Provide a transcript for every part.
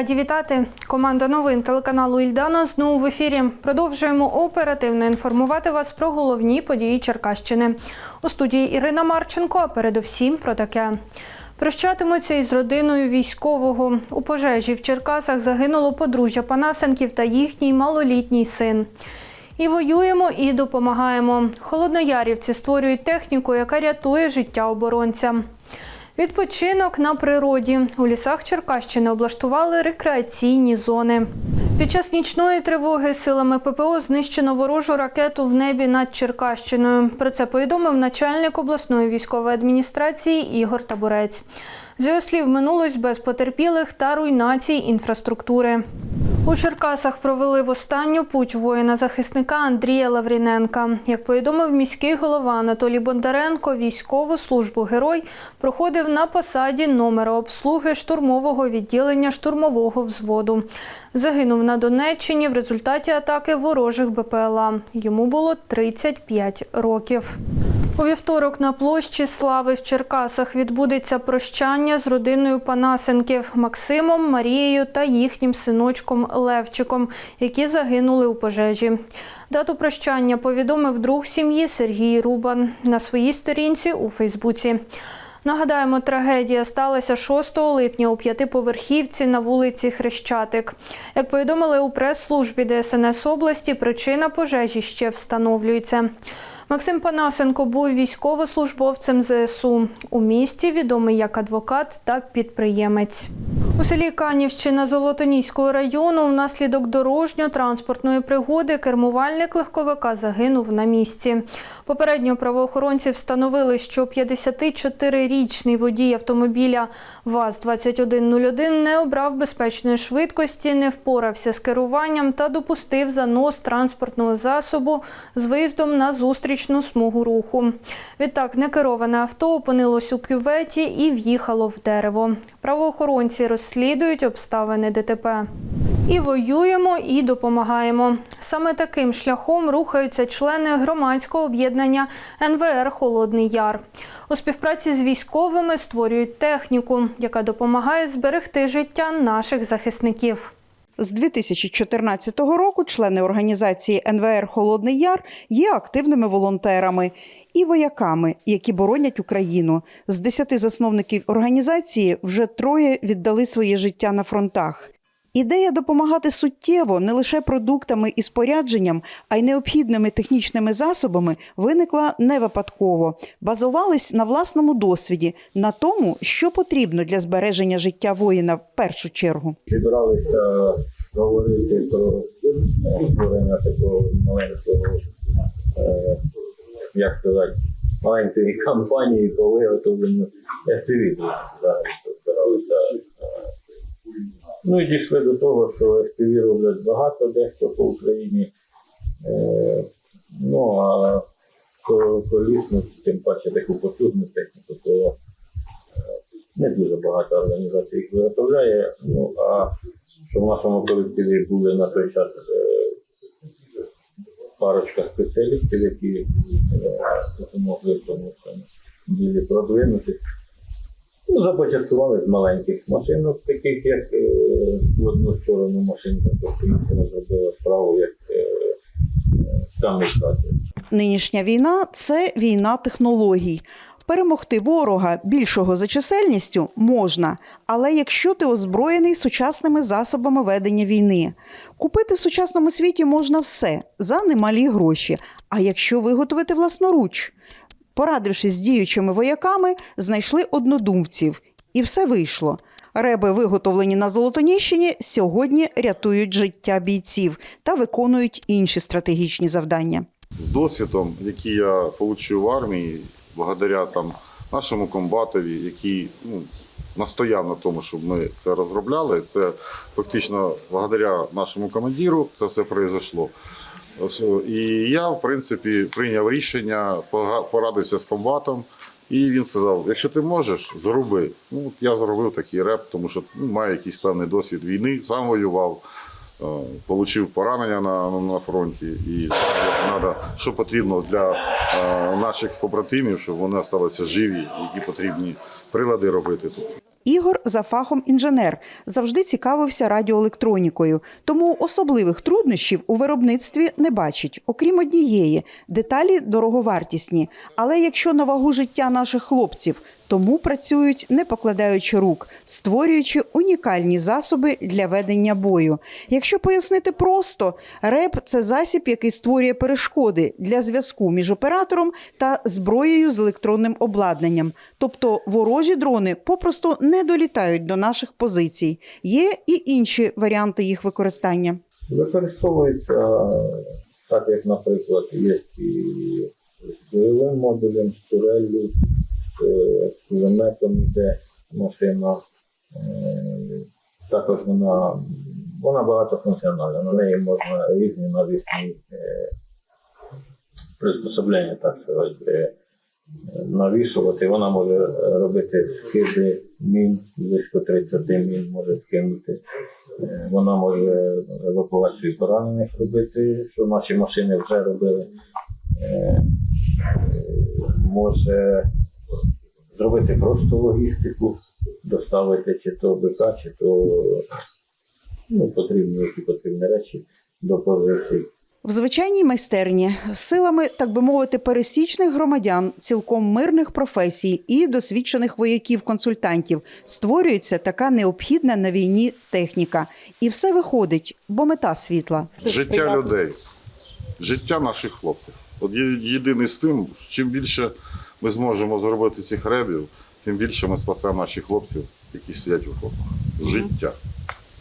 Раді вітати. Команда новин телеканалу Ільдана знову в ефірі. Продовжуємо оперативно інформувати вас про головні події Черкащини. У студії Ірина Марченко. Передовсім про таке. Прощатимуться із родиною військового. У пожежі в Черкасах загинуло подружжя Панасенків та їхній малолітній син. І воюємо, і допомагаємо. Холодноярівці створюють техніку, яка рятує життя оборонцям. Відпочинок на природі. У лісах Черкащини облаштували рекреаційні зони. Під час нічної тривоги силами ППО знищено ворожу ракету в небі над Черкащиною. Про це повідомив начальник обласної військової адміністрації Ігор Табурець. З його слів, минулось без потерпілих та руйнацій інфраструктури. У Черкасах провели в останню путь воїна-захисника Андрія Лавріненка. Як повідомив міський голова Анатолій Бондаренко, військову службу герой проходив на посаді номера обслуги штурмового відділення штурмового взводу. Загинув на Донеччині в результаті атаки ворожих БПЛА. Йому було 35 років. У вівторок на площі Слави в Черкасах відбудеться прощання з родиною Панасенків Максимом, Марією та їхнім синочком Левчиком, які загинули у пожежі. Дату прощання повідомив друг сім'ї Сергій Рубан на своїй сторінці у Фейсбуці. Нагадаємо, трагедія сталася 6 липня у п'ятиповерхівці на вулиці Хрещатик. Як повідомили у прес-службі ДСНС області, причина пожежі ще встановлюється. Максим Панасенко був військовослужбовцем ЗСУ. У місті відомий як адвокат та підприємець. У селі Канівщина Золотоніського району внаслідок дорожньо-транспортної пригоди кермувальник легковика загинув на місці. Попередньо правоохоронці встановили, що 54-річний водій автомобіля ВАЗ-2101 не обрав безпечної швидкості, не впорався з керуванням та допустив занос транспортного засобу з виїздом на зустрічну смугу руху. Відтак некероване авто опинилось у кюветі і в'їхало в дерево. Правоохоронці розслідують обставини ДТП. І воюємо, і допомагаємо. Саме таким шляхом рухаються члени громадського об'єднання НВР Холодний Яр. У співпраці з військовими створюють техніку, яка допомагає зберегти життя наших захисників. З 2014 року члени організації НВР Холодний Яр є активними волонтерами і вояками, які боронять Україну. З 10 засновників організації вже троє віддали своє життя на фронтах. Ідея допомагати суттєво не лише продуктами і спорядженням, а й необхідними технічними засобами виникла не випадково. Базувались на власному досвіді, на тому, що потрібно для збереження життя воїна в першу чергу. зібралися говорити про е, створення такого маленького, е, як сказати, маленької кампанії по виготовленню FPV. Зараз збиралися. Ну і дійшли до того, що FPV роблять багато дехто по Україні. Е, Ну а ко- колісну, тим паче таку потужну техніку, то е, не дуже багато організацій їх виготовляє. Ну а що в нашому колективі були на той час е, парочка спеціалістів, які е, допомогли в тому ділі продвинутися. Ну, започаткували з маленьких машинок, таких як е, в одну сторону машинка, тобто зробила справу як е, е. Нинішня війна це війна технологій. Перемогти ворога більшого за чисельністю можна, але якщо ти озброєний сучасними засобами ведення війни, купити в сучасному світі можна все за немалі гроші. А якщо виготовити власноруч, порадившись з діючими вояками, знайшли однодумців, і все вийшло. Реби, виготовлені на Золотоніщині, сьогодні рятують життя бійців та виконують інші стратегічні завдання. з досвідом, який я отримав в армії, благодаря там нашому комбатові, який ну, настояв на тому, щоб ми це розробляли. Це фактично благодаря нашому командиру це все произошло. І я, в принципі, прийняв рішення, порадився з комбатом, і він сказав: якщо ти можеш, зроби. Ну, от я зробив такий реп, тому що ну, маю якийсь певний досвід війни, сам воював. Получив поранення на, на фронті і треба, що потрібно для наших побратимів, щоб вони залишилися живі, які потрібні прилади робити тут. Ігор за фахом інженер завжди цікавився радіоелектронікою, тому особливих труднощів у виробництві не бачить, окрім однієї деталі дороговартісні. Але якщо на вагу життя наших хлопців, тому працюють не покладаючи рук, створюючи унікальні засоби для ведення бою. Якщо пояснити просто, РЕП це засіб, який створює перешкоди для зв'язку між оператором та зброєю з електронним обладнанням. Тобто ворожі дрони попросту не долітають до наших позицій. Є і інші варіанти їх використання. Використовується так, як, наприклад, є з бойовим модулем, з туреллю, е, кулеметом йде машина. Е, Також вона, вона багатофункціональна, на неї можна різні навісні е, приспособлення, так сказати, е, навішувати. Вона може робити скиди мін, близько 30 мін може скинути. Вона може евакуацію поранених робити, що наші машини вже робили. Може зробити просто логістику, доставити чи то БК, чи то ну, потрібні, які потрібні речі до позицій. В звичайній майстерні силами, так би мовити, пересічних громадян, цілком мирних професій і досвідчених вояків-консультантів створюється така необхідна на війні техніка. І все виходить, бо мета світла. Життя людей, життя наших хлопців. От є- єдиний з тим, чим більше ми зможемо зробити цих ребів, тим більше ми спасемо наших хлопців, які сидять у окопах. Життя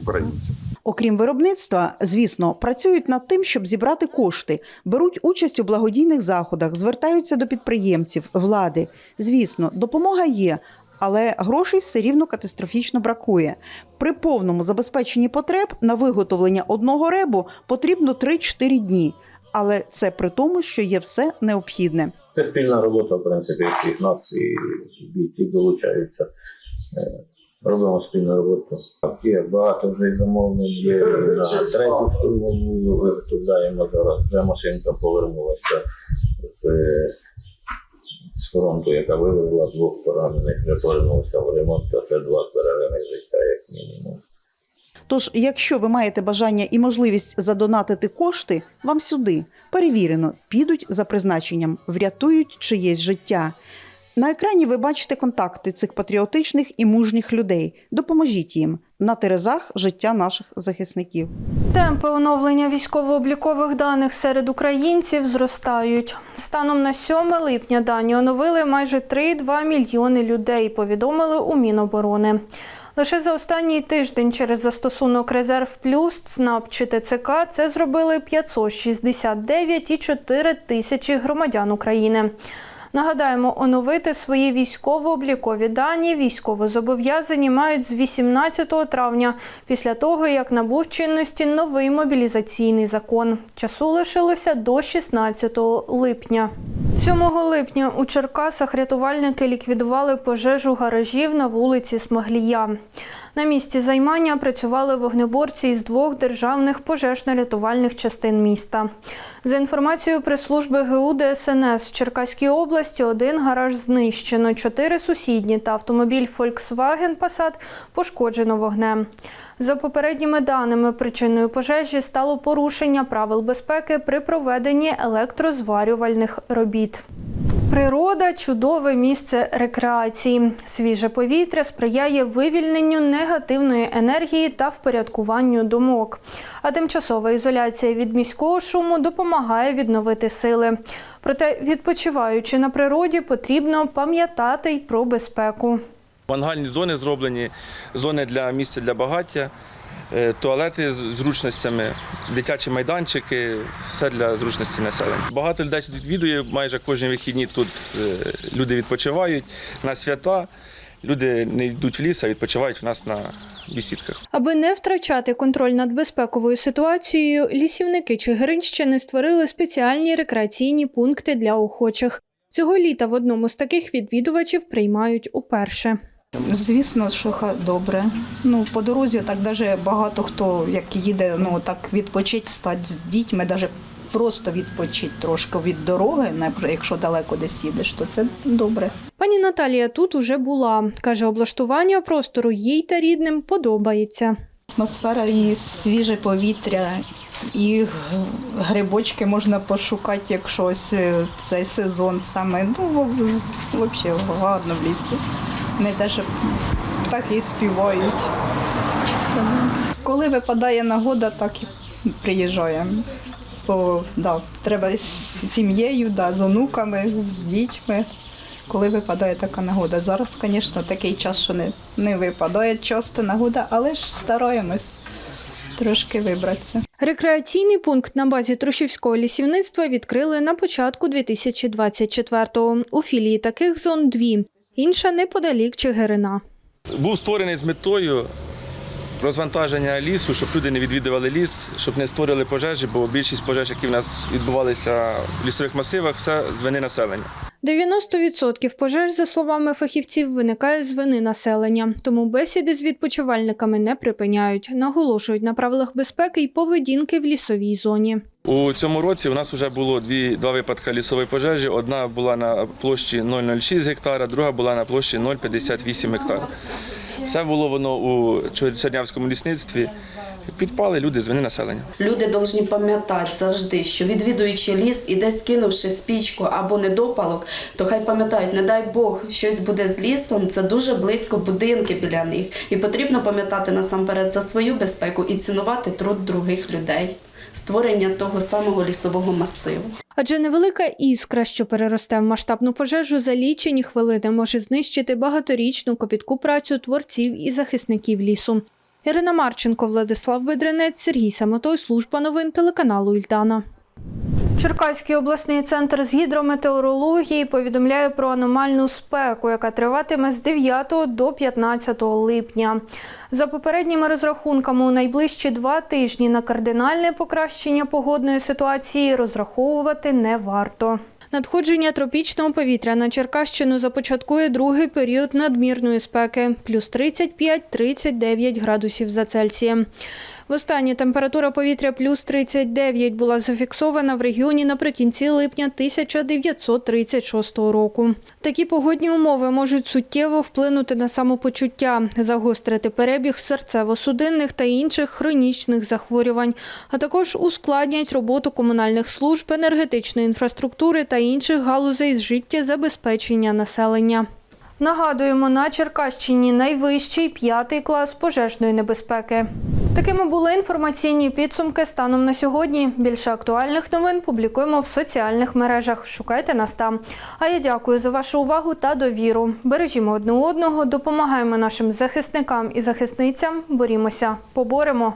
українців. Окрім виробництва, звісно, працюють над тим, щоб зібрати кошти, беруть участь у благодійних заходах, звертаються до підприємців, влади. Звісно, допомога є. Але грошей все рівно катастрофічно бракує. При повному забезпеченні потреб на виготовлення одного ребу потрібно 3-4 дні. Але це при тому, що є все необхідне. Це спільна робота, в принципі, всіх нас і бійці долучаються. Е, Робимо спільну роботу. Є багато вже замовлень, є на третю штурмову виготовляємо зараз. Вже машинка повернулася з, фронту, яка вивезла двох поранених, вже повернулася в ремонт, а це два перерених життя, як мінімум. Тож, якщо ви маєте бажання і можливість задонатити кошти, вам сюди перевірено, підуть за призначенням, врятують чиєсь життя. На екрані ви бачите контакти цих патріотичних і мужніх людей. Допоможіть їм на терезах життя наших захисників. Темпи оновлення військово-облікових даних серед українців зростають. Станом на 7 липня дані оновили майже 3,2 мільйони людей, повідомили у Міноборони. Лише за останній тиждень через застосунок Резерв Плюс, ЦНАП чи ТЦК це зробили 569,4 тисячі громадян України. Нагадаємо, оновити свої військово-облікові дані військовозобов'язані мають з 18 травня, після того, як набув чинності новий мобілізаційний закон. Часу лишилося до 16 липня. 7 липня у Черкасах рятувальники ліквідували пожежу гаражів на вулиці Смаглія. На місці займання працювали вогнеборці із двох державних пожежно-рятувальних частин міста. За інформацією прес-служби ГУ ДСНС в Черкаській області один гараж знищено, чотири сусідні та автомобіль Volkswagen Passat пошкоджено вогнем. За попередніми даними, причиною пожежі стало порушення правил безпеки при проведенні електрозварювальних робіт. Природа чудове місце рекреації. Свіже повітря сприяє вивільненню негативної енергії та впорядкуванню думок. А тимчасова ізоляція від міського шуму допомагає відновити сили. Проте, відпочиваючи на природі, потрібно пам'ятати й про безпеку. Мангальні зони зроблені, зони для місця для багаття, туалети з зручностями, дитячі майданчики, все для зручності населення. Багато людей відвідує, майже кожні вихідні тут е, люди відпочивають на свята. Люди не йдуть в ліс, а відпочивають у нас на бісідках. Аби не втрачати контроль над безпековою ситуацією, лісівники Чигиринщини створили спеціальні рекреаційні пункти для охочих. Цього літа в одному з таких відвідувачів приймають уперше. Звісно, що добре. Ну, по дорозі так даже багато хто як їде, ну так відпочить, стати з дітьми, навіть просто відпочити трошки від дороги, якщо далеко десь їдеш, то це добре. Пані Наталія тут уже була. Каже, облаштування простору їй та рідним подобається. Атмосфера і свіже повітря, і грибочки можна пошукати, якщо ось е, цей сезон саме. Ну, взагалі гарно в лісі. Вони теж птахи співають. Коли випадає нагода, так і приїжджаємо. Бо да, треба з сім'єю, да, з онуками, з дітьми. Коли випадає така нагода. Зараз, звісно, такий час, що не, не випадає часто нагода, але ж стараємось трошки вибратися. Рекреаційний пункт на базі Трушівського лісівництва відкрили на початку 2024-го. У філії таких зон дві. Інша неподалік Чигирина. Був створений з метою розвантаження лісу, щоб люди не відвідували ліс, щоб не створили пожежі, бо більшість пожеж, які в нас відбувалися в лісових масивах, все з вини населення. 90% пожеж, за словами фахівців, виникає з вини населення, тому бесіди з відпочивальниками не припиняють, наголошують на правилах безпеки і поведінки в лісовій зоні. У цьому році у нас вже було дві, два випадки лісової пожежі. Одна була на площі 0,06 гектара, друга була на площі 0,58 гектара. Все було воно у Чернявському лісництві. Підпали люди з вини населення. Люди повинні пам'ятати завжди, що відвідуючи ліс і десь кинувши спічку або недопалок, то хай пам'ятають, не дай Бог, щось буде з лісом, це дуже близько будинки біля них. І потрібно пам'ятати насамперед за свою безпеку і цінувати труд других людей, створення того самого лісового масиву. Адже невелика іскра, що переросте в масштабну пожежу, за лічені хвилини може знищити багаторічну копітку працю творців і захисників лісу. Ірина Марченко, Владислав Бедренець, Сергій Самотой, служба новин телеканалу Ільдана. Черкаський обласний центр з гідрометеорології повідомляє про аномальну спеку, яка триватиме з 9 до 15 липня. За попередніми розрахунками, у найближчі два тижні на кардинальне покращення погодної ситуації розраховувати не варто. Надходження тропічного повітря на Черкащину започаткує другий період надмірної спеки – плюс 35-39 градусів за Цельсієм. Востаннє температура повітря плюс 39 була зафіксована в регіоні наприкінці липня 1936 року. Такі погодні умови можуть суттєво вплинути на самопочуття, загострити перебіг серцево-судинних та інших хронічних захворювань, а також ускладнять роботу комунальних служб, енергетичної інфраструктури та інших галузей з життєзабезпечення населення. Нагадуємо, на Черкащині найвищий п'ятий клас пожежної небезпеки. Такими були інформаційні підсумки станом на сьогодні. Більше актуальних новин публікуємо в соціальних мережах. Шукайте нас там. А я дякую за вашу увагу та довіру. Бережімо одне одного, допомагаємо нашим захисникам і захисницям. Борімося, поборемо.